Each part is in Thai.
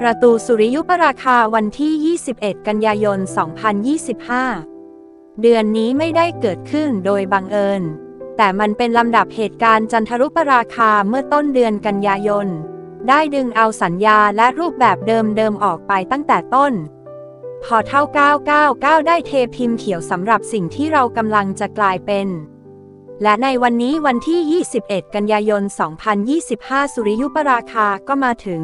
ประตูสุริยุปราคาวันที่ 21 กันยายน 2025 เดือนนี้ไม่ได้เกิดขึ้นโดยบังเอิญ แต่มันเป็นลำดับเหตุการณ์จันทรุปราคาเมื่อต้นเดือนกันยายน ได้ดึงเอาสัญญาและรูปแบบเดิมๆออกไปตั้งแต่ต้น พอเท่า 999 ได้เทพิมพ์เขียวสำหรับสิ่งที่เรากำลังจะกลายเป็น และในวันนี้วันที่ 21 กันยายน 2025 สุริยุปราคาก็มาถึง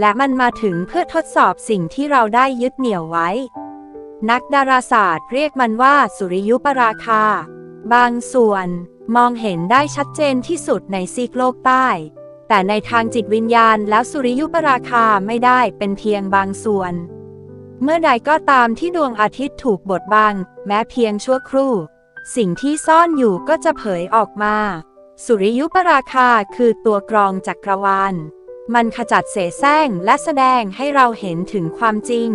และมันมาถึงเพื่อทดสอบสิ่งที่เราได้ยึดเหนี่ยวไว้ นักดาราศาสตร์เรียกมันว่าสุริยุปราคา บางส่วนมองเห็นได้ชัดเจนที่สุดในซีกโลกใต้ แต่ในทางจิตวิญญาณแล้วสุริยุปราคาไม่ได้เป็นเพียงบางส่วน เมื่อใดก็ตามที่ดวงอาทิตย์ถูกบดบัง แม้เพียงชั่วครู่ สิ่งที่ซ่อนอยู่ก็จะเผยออกมา สุริยุปราคาคือตัวกรองจักรวาล มันขจัดเสแสร้งและแสดงให้เราเห็นถึงความจริง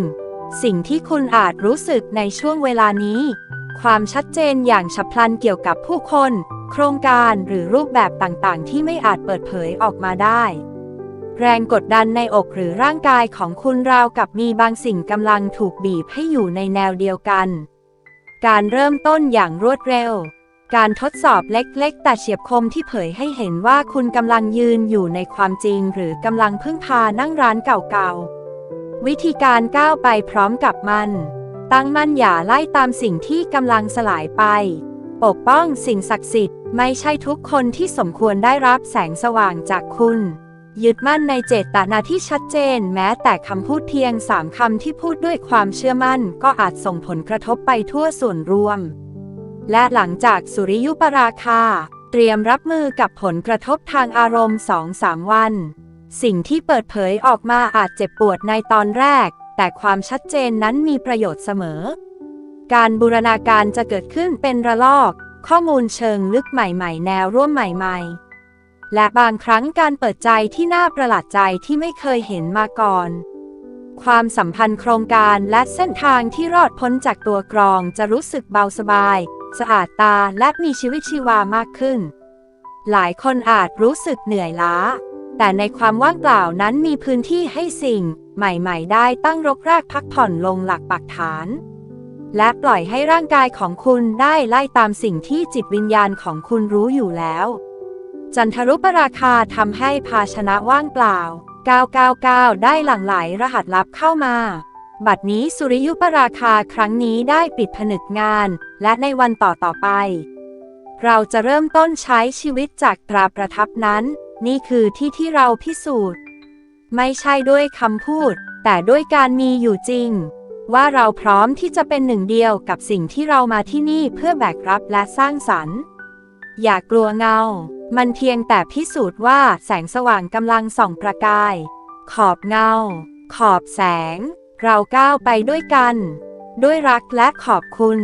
สิ่งที่คุณอาจรู้สึกในช่วงเวลานี้ ความชัดเจนอย่างฉับพลันเกี่ยวกับผู้คน โครงการหรือรูปแบบต่างๆ ที่ไม่อาจเปิดเผยออกมาได้ แรงกดดันในอกหรือร่างกายของคุณราวกับมีบางสิ่งกำลังถูกบีบให้อยู่ในแนวเดียวกัน การเริ่มต้นอย่างรวดเร็ว การทดสอบเล็กๆ แต่เฉียบคมที่เผยให้เห็นว่าคุณกำลังยืนอยู่ในความจริง หรือกำลังพึ่งพานั่งร้านเก่าๆ วิธีการก้าวไปพร้อมกับมัน ตั้งมั่นอย่าไล่ตามสิ่งที่กำลังสลายไป ปกป้องสิ่งศักดิ์สิทธิ์ไม่ใช่ทุกคนที่สมควรได้รับแสงสว่างจากคุณ ยึดมั่นในเจตนาที่ชัดเจน แม้แต่คำพูดเพียงสามคำที่พูดด้วยความเชื่อมั่น ก็อาจส่งผลกระทบไปทั่วส่วนรวม และหลังจากสุริยุปราคา เตรียมรับมือกับผลกระทบทางอารมณ์2-3วัน สิ่งที่เปิดเผยออกมาอาจเจ็บปวดในตอนแรก แต่ความชัดเจนนั้นมีประโยชน์เสมอ การบูรณาการจะเกิดขึ้นเป็นระลอก ข้อมูลเชิงลึกใหม่ ๆ แนวร่วมใหม่ ๆ และบางครั้งการเปิดใจที่น่าประหลาดใจที่ไม่เคยเห็นมาก่อนความสัมพันธ์โครงการและเส้นทางที่รอดพ้นจากตัวกรองจะรู้สึกเบาสบาย สะอาดตาและมีชีวิตชีวามากขึ้น หลายคนอาจรู้สึกเหนื่อยล้า แต่ในความว่างเปล่านั้นมีพื้นที่ให้สิ่ง ใหม่ๆ ได้ตั้งรกรากพักผ่อนลงหลักปักฐาน และปล่อยให้ร่างกายของคุณได้ไล่ตามสิ่งที่จิตวิญญาณของคุณรู้อยู่แล้ว จันทรุปราคาทำให้ภาชนะว่างเปล่า 999 ได้หลั่งไหลรหัสลับเข้ามา บัดนี้สุริยุปราคาครั้งนี้ได้ปิดผนึกงาน และในวันต่อต่อไป เราจะเริ่มต้นใช้ชีวิตจากตราประทับนั้น นี่คือที่ที่เราพิสูจน์ ไม่ใช่ด้วยคำพูด แต่ด้วยการมีอยู่จริง ว่าเราพร้อมที่จะเป็นหนึ่งเดียวกับสิ่งที่เรามาที่นี่เพื่อแบกรับและสร้างสรรค์ อย่ากลัวเงา มันเพียงแต่พิสูจน์ว่าแสงสว่างกำลังส่องประกาย ขอบเงา ขอบแสง เราก้าวไปด้วยกัน ด้วยรักและขอบคุณ